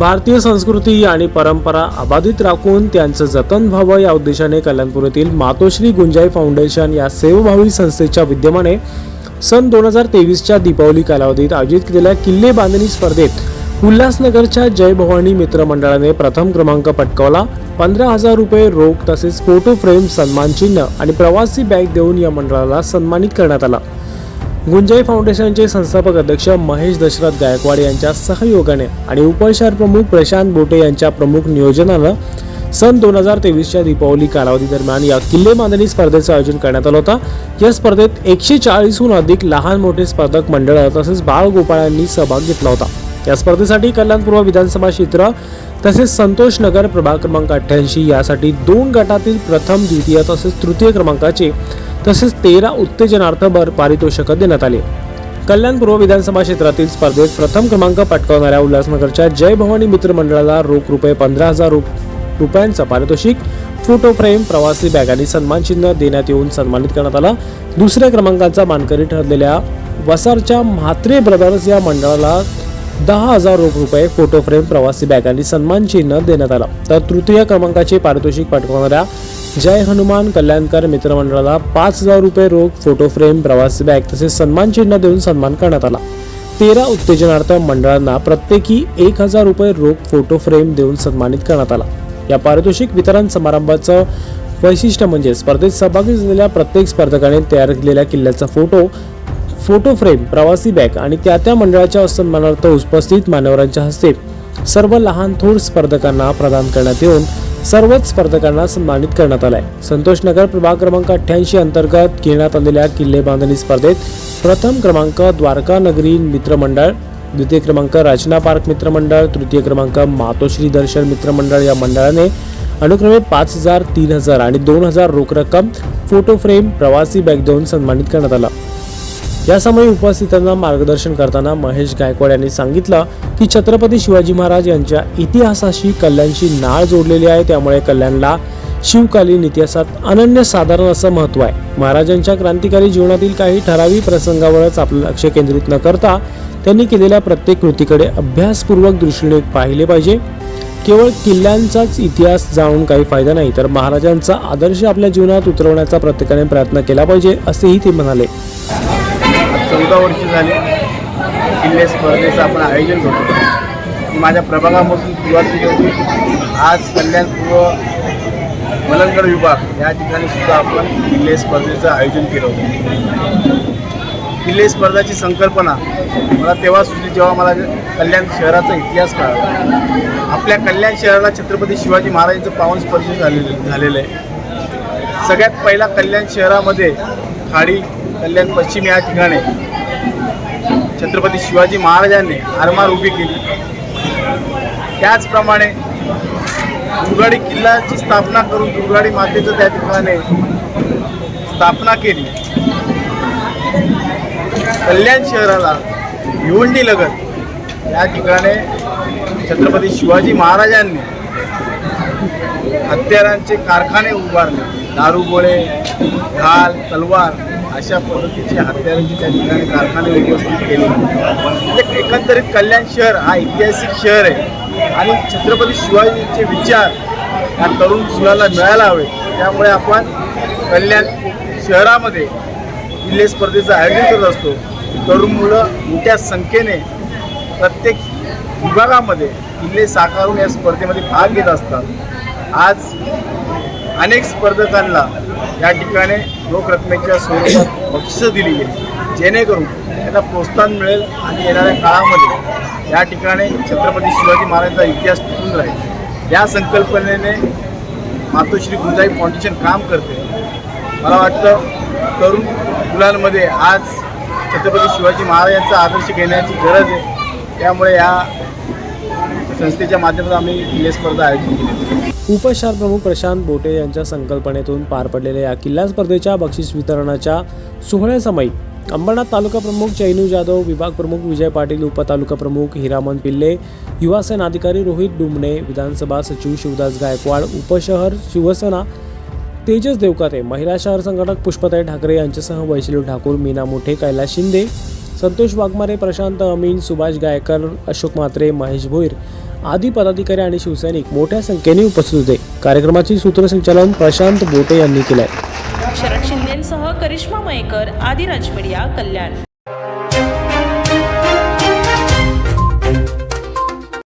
भारतीय संस्कृती आणि परंपरा अबाधित राखून त्यांचं जतन व्हावं या उद्देशाने कल्याणपूर येथील मातोश्री गुंजाई फाउंडेशन या सेवभावी संस्थेच्या विद्यमाने सन दोन हजार तेवीसच्या दीपावली कालावधीत आयोजित केलेल्या किल्ले बांधणी स्पर्धेत उल्हासनगरच्या जय भवानी मित्र मंडळाने प्रथम क्रमांक पटकावला. पंधरा हजार रुपये रोख तसेच फोटो फ्रेम सन्मान चिन्ह आणि प्रवासी बॅग देऊन या मंडळाला सन्मानित करण्यात आला. गुंजाई फाउंडेशनचे संस्थापक अध्यक्ष महेश दशरथ गायकवाड यांच्या सहयोगाने आणि उपशहर प्रमुख प्रशांत बोटे यांच्या प्रमुख नियोजनानं सन दोन हजार तेवीसच्या दीपावली कालावधी दरम्यान या किल्ले बांधणी स्पर्धेचं आयोजन करण्यात आलं होतं. या स्पर्धेत एकशे चाळीसहून अधिक लहान मोठे स्पर्धक मंडळ तसेच बाळगोपाळांनी सहभाग घेतला होता. या स्पर्धेसाठी कल्याणपूर्व विधानसभा क्षेत्र तसेच संतोष नगर प्रभाग क्रमांक अठ्ठ्याऐंशी यासाठी दोन गटातील प्रथम द्वितीय तसेच तृतीय क्रमांकाचे तसेच तेरा उत्तेजनार्थ भर पारितोषिकं देण्यात आले. कल्याण पूर्व विधानसभा क्षेत्रातील स्पर्धेत प्रथम क्रमांक पटकावणाऱ्या उल्हासनगरच्या जय भवानी मित्र मंडळाला रोख रुपये पंधरा हजार रुपयांचा पारितोषिक फोटो फ्रेम प्रवासी बॅग आणि सन्मान चिन्ह देण्यात येऊन सन्मानित करण्यात आला. दुसऱ्या क्रमांकाचा मानकरी ठरलेल्या वसारच्या म्हात्रे ब्रदर्स या मंडळाला दहा हजार रोख रुपये फोटो फ्रेम प्रवासी बॅग आणि सन्मान चिन्ह देण्यात आला. तर तृतीय क्रमांकाचे पारितोषिक पटकावणाऱ्या जय हनुमान कल्याणकर मित्रमंडळाला पाच हजार रुपये रोख फोटो फ्रेम प्रवासी बॅग तसेच सन्मान चिन्ह देऊन सन्मान करण्यात आला. तेरा उत्तेजनार्थ मंडळांना प्रत्येकी एक हजार रुपये रोख फोटो फ्रेम देऊन सन्मानित करण्यात आला. या पारितोषिक वितरण समारंभाचं वैशिष्ट्य म्हणजे स्पर्धेत सहभागी झालेल्या प्रत्येक स्पर्धकाने तयार केलेल्या किल्ल्याचा फोटो फोटो फ्रेम प्रवासी बॅग आणि त्या त्या मंडळाच्या सन्मानार्थ उपस्थित मान्यवरांच्या हस्ते सर्व लहान थोर स्पर्धकांना प्रदान करण्यात येऊन सर्वच स्पर्धकांना सन्मानित करण्यात आलाय. संतोष नगर प्रभाग क्रमांक अठ्ठ्याऐंशी अंतर्गत घेण्यात आलेल्या किल्ले बांधणी स्पर्धेत प्रथम क्रमांक द्वारका नगरी मित्रमंडळ द्वितीय क्रमांक रचना पार्क मित्रमंडळ तृतीय क्रमांक मातोश्री दर्शन मित्रमंडळ या मंडळाने अनुक्रमे पाच हजार तीन हजार आणि दोन हजार रोख रक्कम फोटो फ्रेम प्रवासी बॅग देऊन सन्मानित करण्यात आला. यासमयी उपस्थितांना मार्गदर्शन करताना महेश गायकवाड यांनी सांगितलं की छत्रपती शिवाजी महाराज यांच्या इतिहासाशी कल्याणशी नाळ जोडलेली आहे. त्यामुळे कल्याणला शिवकालीन इतिहासात अनन्य साधारण असं महत्त्व आहे. महाराजांच्या क्रांतिकारी जीवनातील काही ठराविक प्रसंगावरच आपलं लक्ष केंद्रित न करता त्यांनी केलेल्या प्रत्येक कृतीकडे अभ्यासपूर्वक दृष्टीने पाहिले पाहिजे. केवळ किल्ल्यांचाच इतिहास जाणून काही फायदा नाही तर महाराजांचा आदर्श आपल्या जीवनात उतरवण्याचा प्रत्येकाने प्रयत्न केला पाहिजे असेही ते म्हणाले. चौदा वर्ष झाली किल्ले स्पर्धेचं आपण आयोजन करतो. माझ्या प्रभागापासून सुरुवात केली होती. आज कल्याण पूर्व मलंगड विभाग या ठिकाणी सुद्धा आपण किल्ले स्पर्धेचं आयोजन केलं होतं. किल्ले स्पर्धाची संकल्पना मला तेव्हा सुचली जेव्हा मला कल्याण शहराचा इतिहास कळाला. आपल्या कल्याण शहराला छत्रपती शिवाजी महाराजांचं पावन स्पर्श झालेलं झालेलं आहे. सगळ्यात पहिला कल्याण शहरामध्ये खाडी कल्याण पश्चिम या ठिकाणी छत्रपती शिवाजी महाराजांनी आरमार उभी केली. त्याचप्रमाणे दुर्गाडी किल्ल्याची स्थापना करून दुर्गाडी मातेचं त्या ठिकाणी स्थापना केली. कल्याण शहराला भिवंडी लगत या ठिकाणी छत्रपती शिवाजी महाराजांनी हत्यारांचे कारखाने उभारले. दारूगोळे ढाल तलवार अशा पद्धतीचे हत्यारांची त्या ठिकाणी कारखाने उपस्थित केले. म्हणजे एकंदरीत कल्याण शहर हा ऐतिहासिक शहर आहे. आणि छत्रपती शिवाजीचे विचार या तरुण मुलाला मिळायला हवे. त्यामुळे आपण कल्याण शहरामध्ये किल्ले स्पर्धेचं आयोजन करत असतो. तरुण मुलं मोठ्या संख्येने प्रत्येक विभागामध्ये किल्ले साकारून या स्पर्धेमध्ये भाग घेत असतात. आज अनेक स्पर्धकांना या ठिकाणी रोख रकमेच्या स्वरूपात बक्षिसं दिली गेली. जेणेकरून त्यांना प्रोत्साहन मिळेल आणि येणाऱ्या काळामध्ये या ठिकाणी छत्रपती शिवाजी महाराजांचा इतिहास टिकून राहील. या संकल्पनेने मातोश्री गुंजाई फाउंडेशन काम करते. मला वाटतं तरुण मुलांमध्ये आज छत्रपती शिवाजी महाराजांचा आदर्श घेण्याची गरज आहे. त्यामुळे या संस्थेच्या माध्यमातून आम्ही किल्ले स्पर्धा आयोजित केली उपशहर प्रमुख प्रशांत बोटे यांच्या संकल्पनेतून पार पडलेल्या या किल्ला स्पर्धेच्या बक्षीस वितरणाच्या सोहळ्यासमयी अंबरनाथ तालुका प्रमुख चैनू जाधव विभाग प्रमुख विजय पाटील उपतालुका प्रमुख हिरामन पिल्ले युवासेना अधिकारी रोहित डुमणे विधानसभा सचिव शिवदास गायकवाड उपशहर शिवसेना तेजस देवकाते महिला शहर संघटक पुष्पताई ठाकरे यांच्यासह वैशिली ठाकूर मीना मोठे कैलास शिंदे संतोष वाघमारे प्रशांत अमीन सुभाष गायकर अशोक म्हात्रे महेश भोईर आदी पदाधिकारी आणि शिवसैनिक मोठ्या संख्येने उपस्थित होते. कार्यक्रमाचे सूत्रसंचालन प्रशांत बोटे यांनी केलंय. शरद शिंदेसह करिश्मा मयेकर आदी राजपडिया कल्याण.